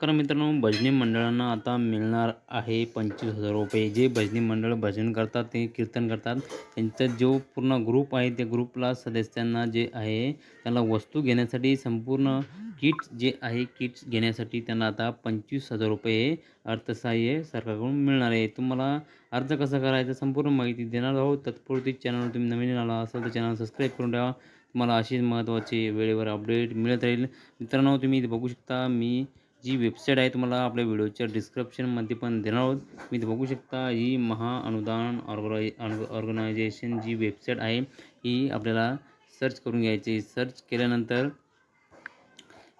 कारण मित्रांनो भजनी मंडळांना आता मिळणार आहे पंचवीस हजार रुपये. जे भजनी मंडळ भजन करतात ते कीर्तन करतात. त्यांचा जो पूर्ण ग्रुप आहे त्या ग्रुपला सदस्यांना जे आहे त्याला वस्तू घेण्यासाठी संपूर्ण किट जे आहे किट्स घेण्यासाठी त्यांना आता पंचवीस हजार रुपये अर्थसहाय्य सरकारकडून मिळणार आहे. तुम्हाला अर्ज कसा करायचा संपूर्ण माहिती देणार आहोत. तत्पूर्वी चॅनलवर तुम्ही नवीन आला असाल तर चॅनल सबस्क्राईब करून ठेवा. तुम्हाला अशीच महत्त्वाची वेळेवर अपडेट मिळत राहील. मित्रांनो तुम्ही इथे बघू शकता मी जी वेबसाईट आहे तुम्हाला आपल्या व्हिडिओच्या डिस्क्रिप्शनमध्ये पण देणार आहोत. मी बघू शकता ही महाअनुदान ऑर्गनाय ऑर्गनायझेशन जी वेबसाईट आहे ही आपल्याला सर्च करून घ्यायची. सर्च केल्यानंतर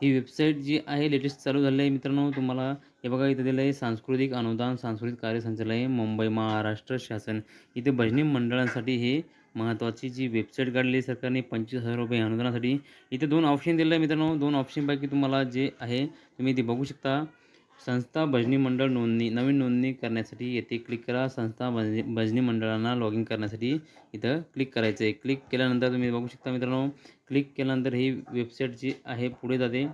ही वेबसाईट जी आहे लेटेस्ट चालू झाली आहे. मित्रांनो तुम्हाला हे बघा इथं दिलं आहे सांस्कृतिक अनुदान सांस्कृतिक कार्य संचालय मुंबई महाराष्ट्र शासन. इथे भजनी मंडळांसाठी हे महत्त्वाची जी वेबसाईट काढली आहे सरकारने पंचवीस हजार रुपये अनुदानासाठी इथे दोन ऑप्शन दिलेलं आहे मित्रांनो. दोन ऑप्शनपैकी तुम्हाला जे आहे तुम्ही ते बघू शकता. संस्था भजनी मंडळ नोंदणी नवीन नोंदणी करण्यासाठी येथे क्लिक करा. संस्था भजनी भजनी मंडळांना लॉग इन करण्यासाठी इथं क्लिक करायचं आहे क्लिक केल्यानंतर तुम्ही बघू शकता मित्रांनो क्लिक केल्यानंतर ही वेबसाईट जी आहे पुढे जाते.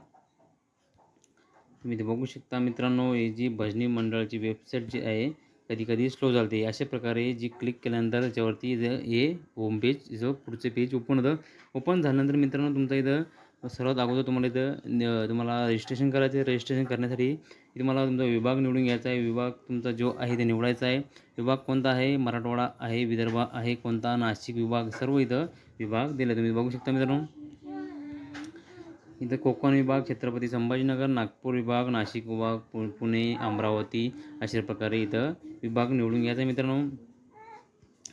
तुम्ही ते बघू शकता मित्रांनो ही जी भजनी मंडळाची वेबसाईट जी आहे कधी कधी स्लो चालते. अशा प्रकारे जी क्लिक केल्यानंतर त्याच्यावरती इथं हे होम पेज जो पुढचं पेज ओपन होतं. ओपन झाल्यानंतर मित्रांनो तुमचं इथं सर्वात अगोदर तुम्हाला इथं तुम्हाला रजिस्ट्रेशन करायचं आहे. रजिस्ट्रेशन करण्यासाठी तुम्हाला तुमचा विभाग निवडून घ्यायचा आहे. विभाग तुमचा जो आहे ते निवडायचा आहे. विभाग कोणता आहे? मराठवाडा आहे विदर्भ आहे कोणता? नाशिक विभाग सर्व इथं विभाग दिले तुम्ही. बघू शकता मित्रांनो. इथं कोकण विभाग छत्रपती संभाजीनगर नागपूर विभाग नाशिक विभाग पु पुणे अमरावती अशा प्रकारे इथं विभाग निवडून घ्यायचा आहे मित्रांनो.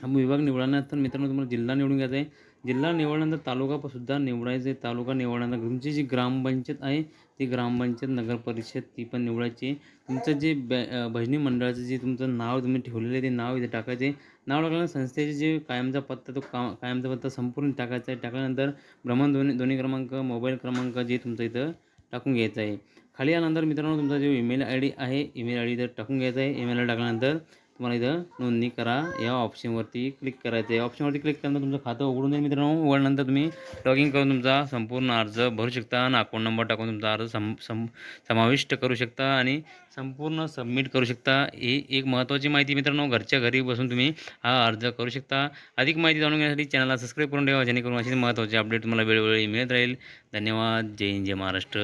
हा विभाग निवडल्यानंतर मित्रांनो तुम्हाला जिल्हा निवडून घ्यायचा आहे. जिल्हा निवडल्यानंतर तालुका सुद्धा निवडायचं. आहे तालुका निवडल्यानंतर तुमची जी ग्रामपंचायत आहे ती ग्रामपंचायत नगर परिषद ती पण निवडायची. तुमचं जे बॅ भजनी मंडळाचं जे तुमचं नाव तुम्ही ठेवलेलं आहे ते नाव इथे टाकायचे. नाव टाकल्यानंतर संस्थेचे जे कायमचा पत्ता तो का कायमचा पत्ता संपूर्ण टाकायचा आहे. टाकल्यानंतर भ्रमणध्वनी ध्वनी क्रमांक मोबाईल क्रमांक जे तुमचं इथं टाकून घ्यायचं आहे. खाली आल्यानंतर मित्रांनो तुमचा जो ईमेल आय डी आहे ईमेल आय डी इथं टाकून घ्यायचा आहे. ईमेल आय डी टाकल्यानंतर तुम्हाला इथं नोंदणी करा. या ऑप्शनवरती क्लिक करायचं आहे ऑप्शनवरती क्लिक केल्यानंतर तुमचं खातं उघडून जाईल मित्रांनो. उघडल्यानंतर तुम्ही लॉग इन करून तुमचा संपूर्ण अर्ज भरू शकता आणि अकाउंट नंबर टाकून तुमचा अर्ज सम सम समाविष्ट करू शकता आणि संपूर्ण सबमिट करू शकता. ही एक महत्त्वाची माहिती मित्रांनो. घरच्या घरी बसून तुम्ही हा अर्ज करू शकता. अधिक माहिती जाणून घेण्यासाठी चॅनलला सबस्क्राईब करून ठेवा. जेणेकरून असे महत्त्वाचे अपडेट तुम्हाला वेळोवेळी मिळत राहील. धन्यवाद. जय हिंद जय महाराष्ट्र.